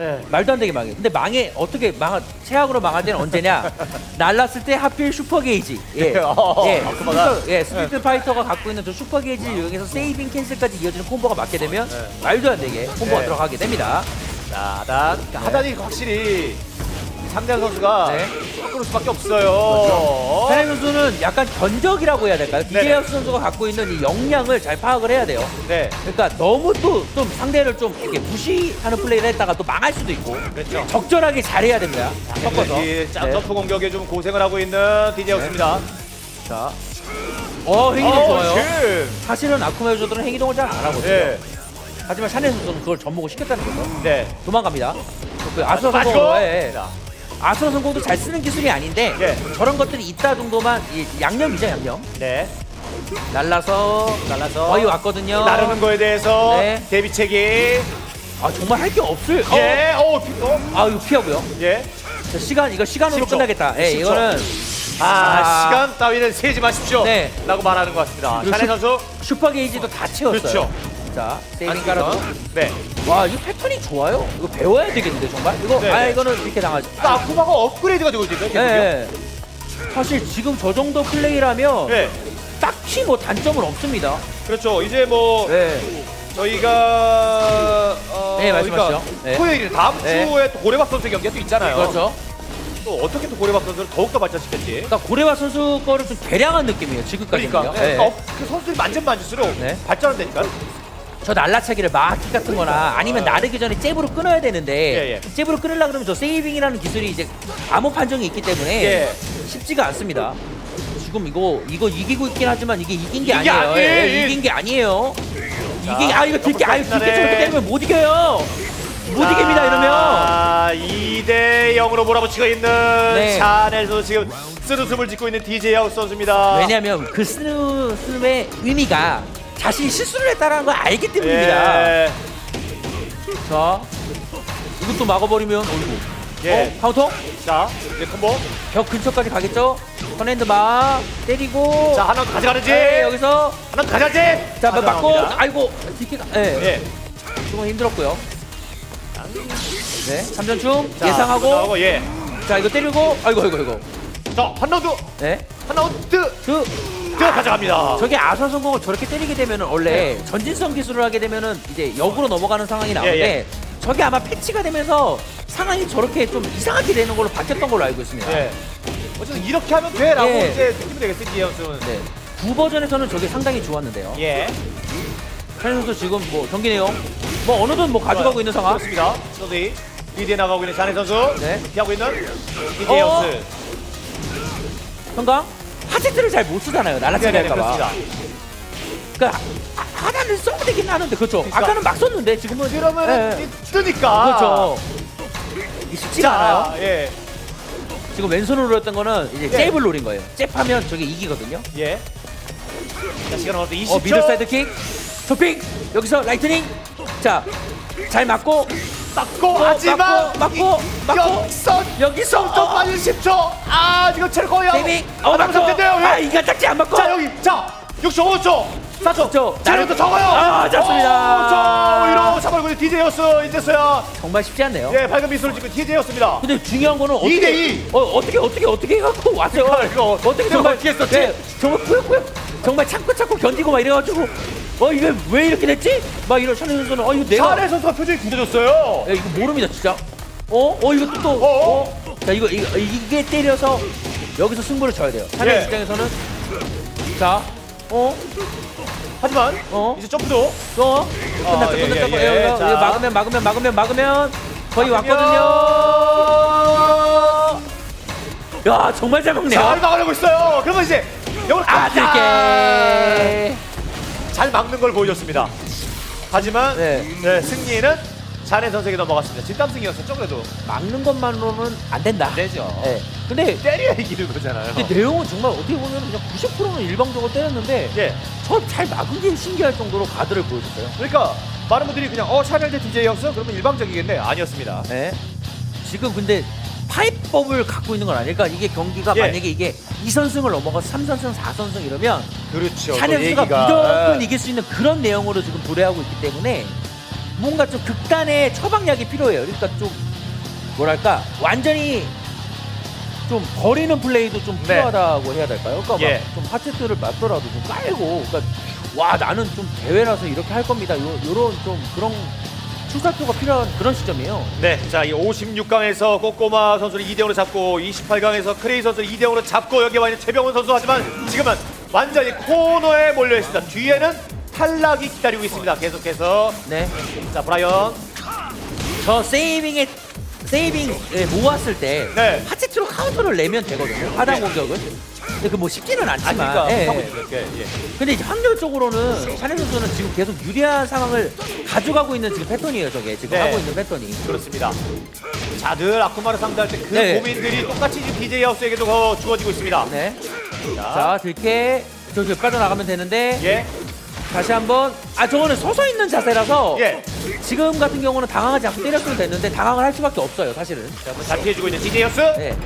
네. 말도 안 되게 망해. 근데 망해 어떻게 망 최악으로 망할 때는 언제냐? 날랐을 때 하필 슈퍼 게이지. 예. 어, 예. 아쿠마가. 스피드, 예. 스피드 파이터가 갖고 있는 저 슈퍼 게이지를 이용해서 세이빙 캔슬까지 이어지는 콤보가 맞게 되면 네. 말도 안 되게 콤보가 네. 들어가게 됩니다. 자, 하단. 그러니까 하단이 확실히 상대한 선수가 네. 끌을 수밖에 없어요. 페레 선수는 약간 견적이라고 해야 될까요? 네네. 디제이어스 선수가 갖고 있는 이 역량을 잘 파악을 해야 돼요. 네. 그러니까 너무 또 좀 상대를 좀 이렇게 무시하는 플레이를 했다가 또 망할 수도 있고 그렇죠. 적절하게 잘해야 됩니다. 섞어서. 이 짜- 네. 점프 공격에 좀 고생을 하고 있는 DJ였습니다. 자, 어, 행위동 좋아요. 지금. 사실은 아쿠마 유저들은 행위동을 잘 안 하거든요. 네. 하지만 샤넬 선수는 그걸 접목을 시켰다는 거죠. 네. 도망갑니다. 그 아수라 빠지고. 성공, 예, 예. 자, 아수라 성공도 잘 쓰는 기술이 아닌데 예. 저런 것들이 있다 정도만 이 양념이죠, 양념. 네. 날라서 날라서 거의 왔거든요. 나르는 거에 대해서 네. 대비책이 아 정말 할 게 없을. 어. 예, 어, 피- 어, 아 이거 피하고요. 예. 자, 시간 이거 시간으로 10초. 끝나겠다. 예, 10초. 이거는 아, 아. 시간 따위는 세지 마십시오. 네. 라고 말하는 것 같습니다. 샤넬 슈- 선수. 슈퍼 게이지도 다 채웠어요. 그렇죠. 자, 세이빙. 깔아서. 네. 와, 이 패턴이 좋아요. 이거 배워야 되겠는데 정말. 이거 네, 아 네. 이거는 이렇게 당하지. 그러니까 아쿠마가 업그레이드가 되고 있거든요. 예. 계속요. 예. 사실 지금 저 정도 플레이라면 네. 딱히 뭐 단점은 없습니다. 그렇죠. 이제 뭐 네. 저희가 어, 네, 말씀하시죠. 네. 토요일 다음 네. 주에 또 고래박 선수 경기가 또 있잖아요. 그렇죠. 또 어떻게 또 고래박 선수를 더욱 더 발전시킬지. 그러니까 고레와 선수 거를 좀 개량한 느낌이에요. 지금까지는요. 그러니까, 예. 그러니까 업- 그 선수들이 만점 만질수록 네. 발전한다니까. 저 날라차기를 마키 같은 거나 아니면 아. 나르기 전에 잽으로 끊어야 되는데 예, 예. 잽으로 끊으려 그러면 저 세이빙이라는 기술이 이제 암호 판정이 있기 때문에 예. 쉽지가 않습니다. 지금 이거 이거 이기고 있긴 하지만 이게 이긴 게 이게 아니에요. 아니- 예, 예, 이긴 게 아니에요. 이게 아 이거 아 이거 들게 끝나네. 저렇게 때리면 못 이겨요. 못 이깁니다 이러면. 아, 2대 0으로 몰아붙이고 있는 네. 샤넬 선수 지금 쓰루숨을 짓고 있는 DJ 하우스 선수입니다. 왜냐하면 그 스누스의 의미가 자신이 실수를 했다는 걸 알기 때문입니다. 예. 자 이것도 막아버리면 어이구. 예. 어 카운터? 자, 이제 콤보. 벽 근처까지 가겠죠? 선핸드 막 때리고 자, 하나 가져가는지. 네, 여기서 하나 가져가지. 자 맞고 가져갑니다. 아이고 뒷키가 예 예. 조금 힘들었고요 네 3전충 자, 예상하고 나오고, 예. 자 이거 때리고 아이고 아이고 아이고 자, 한 라운드. 네 한 라운드. 그 드 가져갑니다. 저게 아사 성공을 저렇게 때리게 되면은 원래 전진성 기술을 하게 되면은 이제 역으로 넘어가는 상황이 나오는데 예, 예. 저게 아마 패치가 되면서 상황이 저렇게 좀 이상하게 되는 걸로 바뀌었던 걸로 알고 있습니다. 예. 어쨌든 이렇게 하면 돼라고 예. 이제 느낌이 되겠어요, 하우스는. 네. 구 버전에서는 저게 상당히 좋았는데요. 예. 샤이 선수 지금 뭐 경기 내용 뭐 어느든 뭐 가져가고 있는 상황. 그렇습니다. 서디 리드에 나가고 있는 샤넬 선수. 네. 피하고 있는 어? 하우스. 현강 하체트를 잘 못 쓰잖아요. 네네네, 할까봐. 그렇습니다. 그러니까 하- 하나는 써도 되긴 하는데 그렇죠. 그러니까. 아까는 막 썼는데 지금은 그러면 예, 예. 뜨니까. 그렇죠. 이게 쉽지가 자, 않아요. 예. 지금 왼손으로 했던 거는 이제 예. 잽을 노린 거예요. 잽하면 저게 이기거든요. 예. 자, 시간 어느 20초. 어 미들 사이드 킥, 토핑 여기서 라이트닝. 자, 잘 맞고 맞고 어, 하지만 맞고, 맞고, 이- 맞고. 여기서 또 빠진 10초. 아, 이거 거의 세이밍. 어 맞고. 텐데요. 아 이가 딱지 안 맞고. 자, 여기. 자, 65초. 4초. 저, 체력도 나를- 적어요. 아, 좋습니다. 오, 저 위로 잡아고 있는 DJ였어. 이제서야. 정말 쉽지 않네요. 예, 밝은 미소를 짓고 DJ였습니다. 근데 중요한 거는 어떻게 이대 이. 어, 어떻게 어떻게 어떻게 해갖고 왔어요. 그러니까 이거 어떻게 정말 어떻게 했었지? 네, 정말 꾸역꾸역 정말 참고 참고 견디고 막 이래가지고 어 이게 왜 이렇게 됐지? 막 이런 샤넬 선수는 어 이거 내가 샤넬 선수가 표정이 굳어졌어요. 야, 이거 모릅니다 진짜. 어? 어 이거 또 또. 어? 어? 자 이거, 이거 이게 때려서 여기서 승부를 쳐야 돼요. 샤넬 예. 입장에서는 자 어? 하지만 어? 이제 점프도 어? 끝났다 예, 끝났다. 예, 예. 예, 자. 이거 막으면 막으면 막으면 막으면 거의. 왔거든요. 야 정말 잘 먹네요. 잘 막으려고 있어요. 그러면 이제 이걸 아 들게. 잘 막는 걸 보여줬습니다. 하지만 네. 네, 승리는 샤넬 선수에게 넘어갔습니다. 진땀 승이었었죠 그래도. 막는 것만으로는 안 된다. 안 되죠. 네. 근데 때려야 이기는 거잖아요. 근데 내용은 정말 어떻게 보면 그냥 90%는 일방적으로 때렸는데 예. 저 잘 막은 게 신기할 정도로 가드를 보여줬어요. 그러니까 많은 분들이 그냥 어 샤넬 대 DJ였어? 그러면 일방적이겠네. 아니었습니다. 네. 지금 근데 파이법을 갖고 있는 건 아닐까? 이게 경기가 예. 만약에 이게 2선승을 넘어가서 3선승, 4선승 이러면 그렇죠. 샤넬스가 무조건 이길 수 있는 그런 내용으로 지금 도래하고 있기 때문에 뭔가 좀 극단의 처방약이 필요해요. 그러니까 좀 뭐랄까 완전히 좀 버리는 플레이도 좀 네. 필요하다고 해야 될까요? 그러니까 예. 막좀 하체트를 맞더라도 좀 깔고, 그러니까 와 나는 좀 대회라서 이렇게 할 겁니다. 요, 요런 좀 그런 출사표가 필요한 그런 시점이에요. 네, 자, 이 56강에서 꼬꼬마 선수를 2대0으로 잡고 28강에서 크레이 선수를 2대0으로 잡고 여기 와 있는 최병훈 선수 하지만 지금은 완전히 코너에 몰려 있습니다. 뒤에는 탈락이 기다리고 있습니다. 계속해서 네, 자, 브라이언 저 세이빙에 세이빙 예, 모았을 때 네. 하체트로 카운터를 내면 되거든요. 하단 공격을. 근데 그 뭐 쉽지는 아, 않지만. 그러니까 예, 하고 예. 예. 근데 이제 확률적으로는 샤넬 선수는 지금 계속 유리한 상황을 가져가고 있는 지금 패턴이에요, 저게 지금 네. 하고 있는 패턴이. 그렇습니다. 자, 늘 아쿠마를 상대할 때 그 네. 고민들이 똑같이 지금 DJ 하우스에게도 더 주어지고 있습니다. 네. 자, 자, 들게 저기 빠져나가면 되는데 예, 다시 한번 아 저거는 서서 있는 자세라서 예. 지금 같은 경우는 당황하지 않고 때렸으면 됐는데 당황을 할 수밖에 없어요, 사실은. 자, 한번 잘 피해주고 있는 DJ 하우스. 네.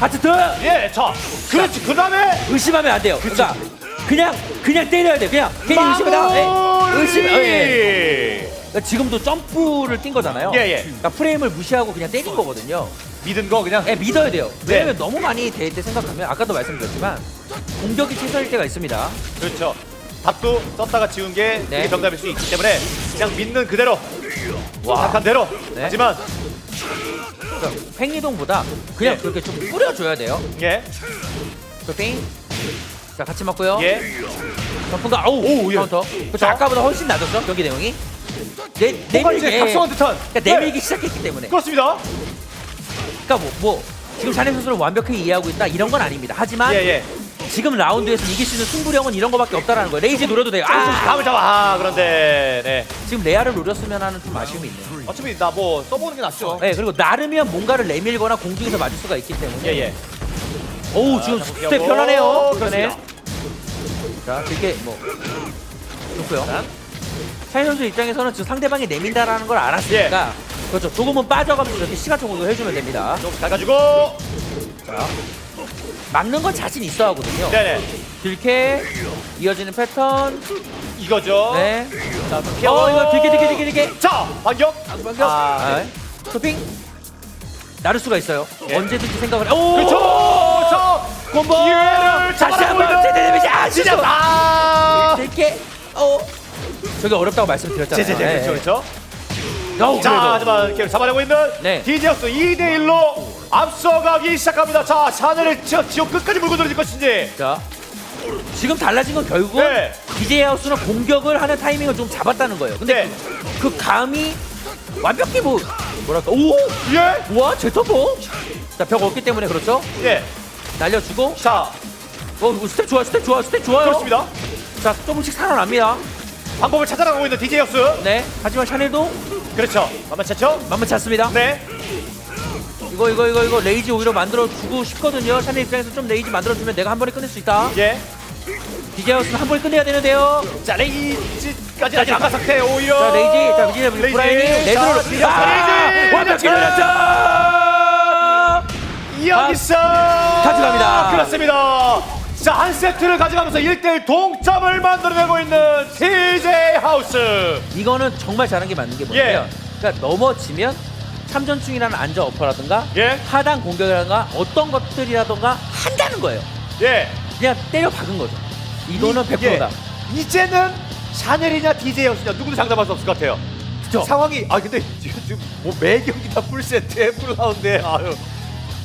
하트트 예, 자, 그렇지. 그 다음에 의심하면 안 돼요. 그러니까 그냥 그냥 때려야 돼. 그냥 괜히 의심하다. 네. 의심. 어, 예. 그러니까 지금도 점프를 뛴 거잖아요. 예, 예. 그러니까 프레임을 무시하고 그냥 때린 거거든요. 믿은 거 그냥 예, 믿어야 돼요. 네. 왜냐면 너무 많이 대회 때 생각하면 아까도 말씀드렸지만 공격이 최선일 때가 있습니다. 그렇죠. 답도 썼다가 지운 게 네. 그게 정답일 수 있기 때문에 그냥 믿는 그대로 와. 생각한 대로 네. 하지만 팽이동보다 그냥 예. 그렇게 좀 뿌려줘야 돼요. 예, 쇼핑. 자, 같이 맞고요. 예, 전fun가 아우 오, 예. 카운터. 그렇죠. 자. 아까보다 훨씬 낮았죠 경기 내용이. 내 뭔가 내밀기 이제 각성한 듯한 그러니까 내밀기 시작했기 때문에. 그렇습니다. 그러니까 뭐, 뭐 지금 샤넬 선수를 완벽하게 이해하고 있다 이런 건 아닙니다. 하지만 예, 예. 지금 라운드에서 이길 수 있는 승부령은 이런 거밖에 없다라는 거예요. 레이지 노려도 돼요. 아, 아, 감을 잡아. 아, 그런데 네. 지금 레아를 노렸으면 하는 좀 아쉬움이 있네요. 어차피 나 뭐 써보는 게 낫죠. 네, 그리고 나르면 뭔가를 내밀거나 공중에서 맞을 수가 있기 때문에. 예, 예. 오우 지금 자, 스텝 피하고. 편하네요. 그렇습니다. 자, 되게 뭐 좋고요. 자, 샤넬 선수 입장에서는 지금 상대방이 내민다라는 걸 알았으니까 예. 그렇죠. 조금은 빠져가면서 이렇게 시간 총으로 해주면 됩니다. 좀 가가지고 자, 막는 건 자신 있어 하거든요. 네네 들게 이어지는 패턴. 이거죠. 네. 자, 피하고 어, 이거 들게 들게 들게 들게. 자, 반격. 방금 아, 아, 쇼핑 나를 수가 있어요. 예. 언제든지 생각을 해. 오! 그렇죠. 자, 콤보. 기회를 다시 한번 제대로 아, 있는 진짜. 아. 들게. 어. 저게 어렵다고 말씀드렸잖아요. 제제제 네. 그렇죠 그렇죠. 어, 자. 하지만 기회를 잡아내고 있는 네. 디지어스 2대 1로 앞서가기 시작합니다. 자, 샤넬을 지옥, 지옥 끝까지 물고 들어질 것인지. 자. 지금 달라진 건 결국은 네. DJ 하우스는 공격을 하는 타이밍을 좀 잡았다는 거예요. 근데 네. 그, 그 감이 완벽히 뭐 뭐랄까 오 예, 우와 제터보 자벽 없기 때문에 그렇죠 예. 날려주고 자, 어 스텝 좋아 스텝 좋아 스텝 좋아요 그렇습니다. 자 조금씩 살아납니다 방법을 찾아나가고 있는 디지어스. 네 하지만 샤넬도 그렇죠. 만만찮죠? 만만치 않습니다 네. 이거 이거 이거 이거 레이지 오히려 만들어주고 싶거든요 샤넬 입장에서 좀 레이지 만들어주면 내가 한 번에 끝낼 수 있다 예. DJ 하우스는 한 번에 끝내야 되는데요 자, 레이지까지 아직 안간 상태. 오히려. 자 레이지 자 레이지. 브라이니 레드로 자, 아, 레이지. 완벽히 걸렸죠 여기서 가져갑니다. 그렇습니다. 자, 한 세트를 가져가면서 1대1 동점을 만들어내고 있는 TJ 하우스. 이거는 정말 잘한 게 맞는 게 뭐냐면 그러니까 넘어지면 참전충이라는 안전 어퍼라든가 예. 하단 공격이라든가 어떤 것들이라든가 한다는 거예요. 예. 그냥 때려 박은 거죠. 이거는 100%다. 예. 이제는 샤넬이냐 DJ 하우스냐 누구도 장담할 수 없을 것 같아요. 그죠? 상황이 아 근데 지금 지금 뭐 매 경기 다 풀세트에 풀라운드에 아유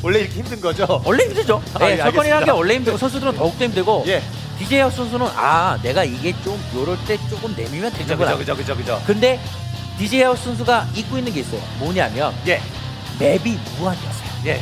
원래 이렇게 힘든 거죠? 원래 힘들죠. 아, 네, 예, 설건이라는 게. 원래 힘들고 선수들은 더욱더 힘들고 예. DJ 하우스 선수는 아 내가 이게 좀 요럴 때 조금 내밀면 그죠 되는구나. 그죠 그죠 그죠 그죠. 근데 DJ 하우스 선수가 잊고 있는 게 있어요. 뭐냐면 예. 맵이 무한이었어요. 예.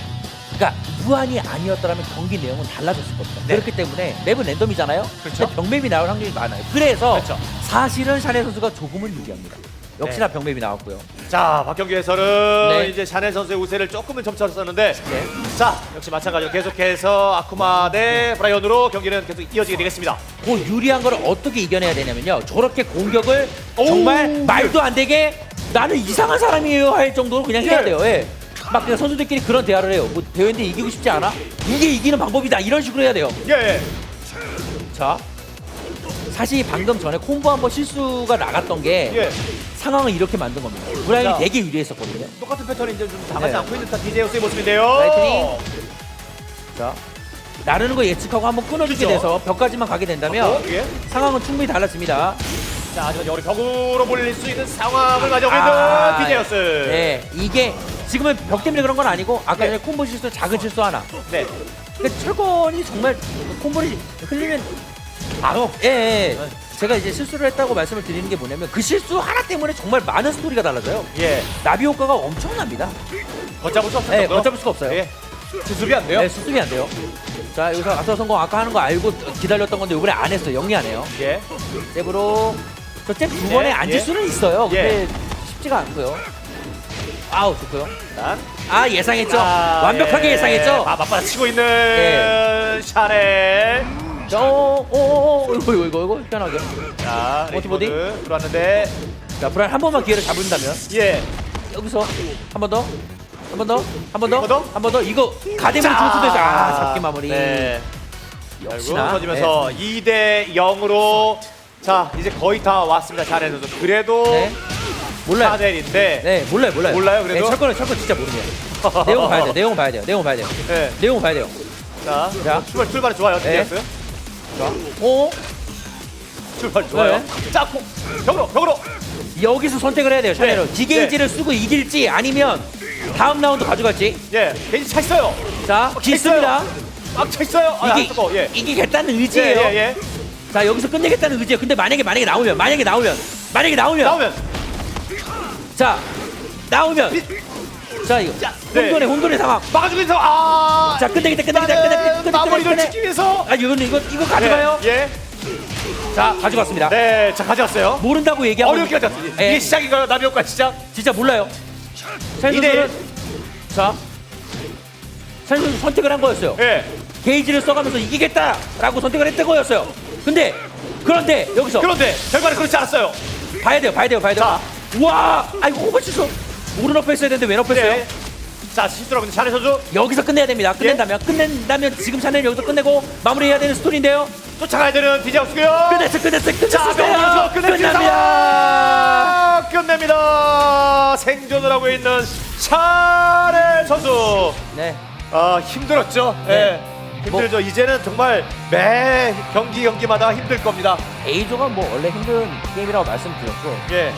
그러니까 무한이 아니었더라면 경기 내용은 달라졌을 겁니다. 네. 그렇기 때문에 맵은 랜덤이잖아요. 그렇죠. 근데 병맵이 나올 확률이 많아요. 그래서 그렇죠. 사실은 샤넬 선수가 조금은 유리합니다. 역시나 병맵이 나왔고요. 자 박경기 해설은 네. 이제 샤넬 선수의 우세를 조금은 점차했었는데 네. 자 역시 마찬가지로 계속해서 아쿠마 대 브라이언으로 경기는 계속 이어지게 되겠습니다. 그 유리한 걸 어떻게 이겨내야 되냐면요. 저렇게 공격을 오우. 정말 말도 안 되게 나는 이상한 사람이에요 할 정도로 그냥 해야 예. 돼요. 예. 막 그냥 선수들끼리 그런 대화를 해요. 뭐 대회인데 이기고 싶지 않아? 이게 이기는 방법이다. 이런 식으로 해야 돼요. 예. 자, 사실 방금 전에 콤보 한 번 실수가 나갔던 게 예. 상황을 이렇게 만든 겁니다. 자. 되게 유리했었거든요. 똑같은 패턴이 이제 좀 당하지 네. 않고 있는 듯한 디제우스의 모습인데요. 라이트닝. 자, 나르는 거 예측하고 한번 끊어주게 그렇죠. 돼서 벽까지만 가게 된다면 어, 예. 상황은 충분히 달라집니다. 자, 하지만 여기 벽으로 몰릴 수 있는 상황을 가져오고 아, 있는 디제우스. 네, 이게 지금은 벽 때문에 그런 건 아니고 아까 네. 전에 콤보 실수 작은 실수 하나. 네. 근데 철권이 정말 콤보를 흘리면 바로. 예, 예. 제가 이제 실수를 했다고 말씀을 드리는 게 뭐냐면 그 실수 하나 때문에 정말 많은 스토리가 달라져요. 예. 나비 효과가 엄청납니다. 걷잡을 수 없을 네. 걷잡을 수가 없어요. 예. 수습이 안 돼요. 네, 수습이 안 돼요. 자, 여기서 앞서 성공 아까 하는 거 알고 기다렸던 건데 이번에 안 했어요. 영리 안 해요. 예. 잽으로 저잽두 예, 번에 앉을 예. 수는 있어요. 근데 예. 쉽지가 않고요. 아우 좋고요. 자. 아 예상했죠. 아, 완벽하게 예. 예상했죠. 아, 맞받아 치고 있는 예. 샤넬. 오 오 오 이거 이거 이거 이거 편하게. 자, 어떻게 레이코드 들어왔는데. 자 브라인 한 번만 기회를 잡는다면 예. 여기서 한 번 더, 한 번 더, 한 번 더, 한 번 더? 한 번 더. 이거 줄 수도 있어. 아 잡기 마무리. 네. 결국 역시나. 터지면서 2대 0으로 자 이제 거의 다 왔습니다 샤넬 선수 그래도 네. 네. 몰라요. 샤넬인데 네 몰라요 몰라요. 몰라요, 그래도? 네, 철권은 철권 진짜 모릅니다. 내용 봐야 돼요. 내용 봐야 돼요. 내용 봐야 돼 요. 네. 내용 봐야 돼요. 자, 자. 출발 출발이 좋아요 네. 디제우스 오 출발 좋아요 네. 자 고, 벽으로 벽으로 여기서 선택을 해야 돼요. 샤넬은 네. 디게이지를 쓰고 이길지 아니면 다음 라운드 가져갈지. 예 괜히 차 있어요 자 기습니다. 꽉차 있어요 아, 안 이기 쓰고 예. 이기겠다는 예, 의지예요. 예, 예. 자 여기서 끝내겠다는 의지예요. 근데 만약에 만약에 나오면 만약에 나오면 만약에 나오면 나오면 자 나오면 자 이거 자, 네. 혼돈의 혼돈의 상황. 막아주고 있어 아자 끝내겠다 끝내겠다 나는 끝내겠다 마무리를 끝내. 짓기 위해서 아 이거 이거 이거 가져가요. 예, 자 가져갔습니다. 예. 네자 가져갔어요 모른다고 얘기하고 어렵게 가져갔어요 예. 이게 시작인가요 나비효과 시작 진짜 몰라요. 찬 이대 선수는 자. 찬 선수 선택을 한 거였어요. 예 게이지를 써가면서 이기겠다라고 선택을 했던 거였어요. 근데 그런데 여기서 그런데 결과는 그렇지 않았어요 봐야 돼요, 봐야 돼요, 봐야 돼요. 와, 아이고 오버 실수. 오른업 했어야 되는데 왼업 했어요. 네. 자 실수라고 있는 샤넬 선수 여기서 끝내야 됩니다. 끝낸다면 예? 끝낸다면 지금 샤넬 여기서 끝내고 마무리해야 되는 스토리인데요. 쫓아가야 되는 디제우스고요 끝냈어, 끝냈어, 자 끝냈어요. 명령서 끝냅니다 생존을 하고 있는 샤넬 선수 네, 아 힘들었죠 네. 예. 힘들죠 이제는 정말 매 경기 경기마다 힘들 겁니다 A조가 뭐 원래 힘든 게임이라고 말씀드렸고 예